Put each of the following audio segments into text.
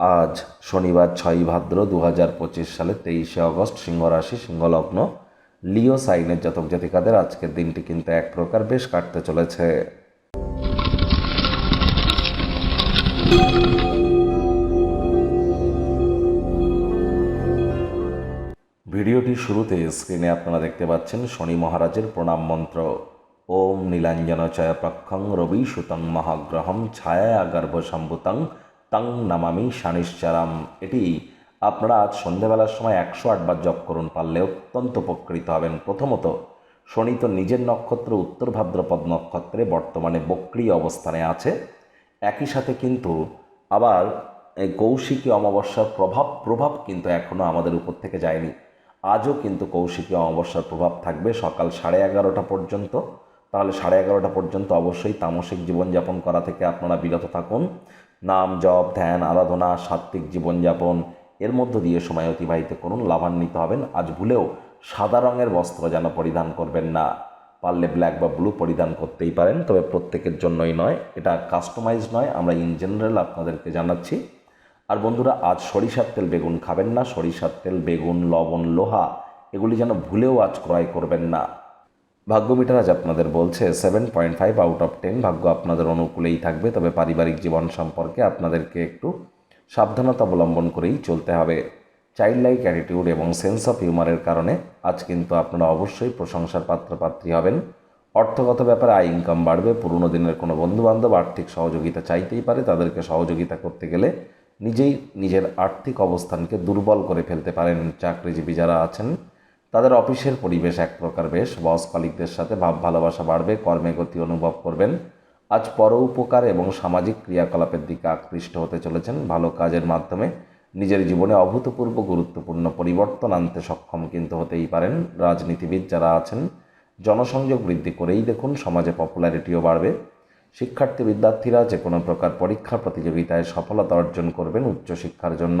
আজ শনিবার ছয়ই ভাদ্র দু হাজার পঁচিশ সালে তেইশে অগস্ট সিংহ রাশি সিংহলগ্ন। লিও সাইনের জাতক জাতিকাদের আজকের দিনটি কিন্তু এক প্রকার বেশ কাটতে চলেছে। ভিডিওটির শুরুতে স্ক্রিনে আপনারা দেখতে পাচ্ছেন শনি মহারাজের প্রণাম মন্ত্র। ওম নীলাঞ্জন চয়প্রক্ষং রবি সুতং মহাগ্রহম ছায়া গর্ভ সম্ভুতং তং নামামি সানিশ্চারাম। এটি আপনারা আজ সন্ধেবেলার সময় একশো আটবার জপ করুন, পারলে অত্যন্ত উপকৃত হবেন। প্রথমত, শনি তো নিজের নক্ষত্র উত্তর ভাদ্রপদ নক্ষত্রে বর্তমানে বক্রি অবস্থানে আছে। একই সাথে কিন্তু আবার এই কৌশিকী অমাবস্যার প্রভাব প্রভাব কিন্তু এখনও আমাদের উপর থেকে যায়নি। আজও কিন্তু কৌশিকী অমাবস্যার প্রভাব থাকবে সকাল সাড়ে এগারোটা পর্যন্ত। তাহলে সাড়ে এগারোটা পর্যন্ত অবশ্যই তামসিক জীবনযাপন করা থেকে আপনারা বিরত থাকুন। নাম, জপ, ধ্যান, আরাধনা, সাত্ত্বিক জীবনযাপন, এর মধ্য দিয়ে সময় অতিবাহিত করুন, লাভান্বিত হবেন। আজ ভুলেও সাদা রঙের বস্ত্র যেন পরিধান করবেন না। পারলে ব্ল্যাক বা ব্লু পরিধান করতেই পারেন, তবে প্রত্যেকের জন্যই নয়। এটা কাস্টমাইজ নয়, আমরা ইন জেনারেল আপনাদেরকে জানাচ্ছি। আর বন্ধুরা, আজ সরিষার তেল বেগুন খাবেন না। সরিষার তেল, বেগুন, লবণ, লোহা, এগুলি যেন ভুলেও আজ ক্রয় করবেন না। ভাগ্য মিটার আজ আপনাদের বলছে seven point five out of ten ভাগ্য আপনাদের অনুকূলেই থাকবে, তবে পারিবারিক জীবন সম্পর্কে আপনাদেরকে একটু সাবধানতা অবলম্বন করেই চলতে হবে। চাইল্ড লাইক অ্যাটিটিউড এবং সেন্স অফ হিউমারের কারণে আজ কিন্তু আপনারা অবশ্যই প্রশংসার পাত্রপাত্রী হবেন। অর্থগত ব্যাপারে আয় ইনকাম বাড়বে, পুরনো দিনের কোনো বন্ধুবান্ধব আর্থিক সহযোগিতা চাইতেই পারে, তাদেরকে সহযোগিতা করতে গেলে নিজেই নিজের আর্থিক অবস্থানকে দুর্বল করে ফেলতে পারেন। চাকরিজীবী যারা আছেন তাদের অফিসের পরিবেশ এক প্রকার বেশ। বস কলিকদের সাথে ভাব ভালোবাসা বাড়বে, কর্মে গতি অনুভব করবেন। আজ পর উপকার এবং সামাজিক ক্রিয়াকলাপের দিকে আকৃষ্ট হতে চলেছেন। ভালো কাজের মাধ্যমে নিজের জীবনে অভূতপূর্ব গুরুত্বপূর্ণ পরিবর্তন আনতে সক্ষম কিন্তু হতেই পারেন রাজনীতিবিদ যারা আছেন। জনসংযোগ বৃদ্ধি করেই দেখুন সমাজে পপুলারিটিও বাড়বে। শিক্ষার্থী বিদ্যার্থীরা যে কোনো প্রকার পরীক্ষা প্রতিযোগিতায় সফলতা অর্জন করবেন উচ্চশিক্ষার জন্য।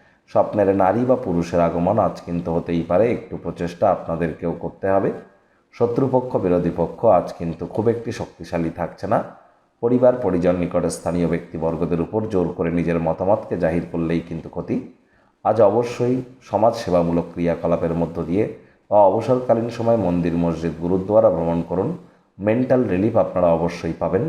স্বপ্নের নারী বা পুরুষের আগমন আজ কিন্তু হতেই পারে, একটু প্রচেষ্টা আপনাদেরকেও করতে হবে। শত্রুপক্ষ, বিরোধী পক্ষ আজ কিন্তু খুব একটি শক্তিশালী থাকছে না। পরিবার, পরিজন নিকটে স্থানীয় ব্যক্তিবর্গদের উপর জোর করে নিজের মতামতকে জাহির করলেই কিন্তু ক্ষতি। আজ অবশ্যই সমাজ সেবামূলক ক্রিয়াকলাপের মধ্য দিয়ে বা অবসরকালীন সময় মন্দির, মসজিদ, গুরুদ্বারা ভ্রমণ করুন। মেন্টাল রিলিফ আপনারা অবশ্যই পাবেন।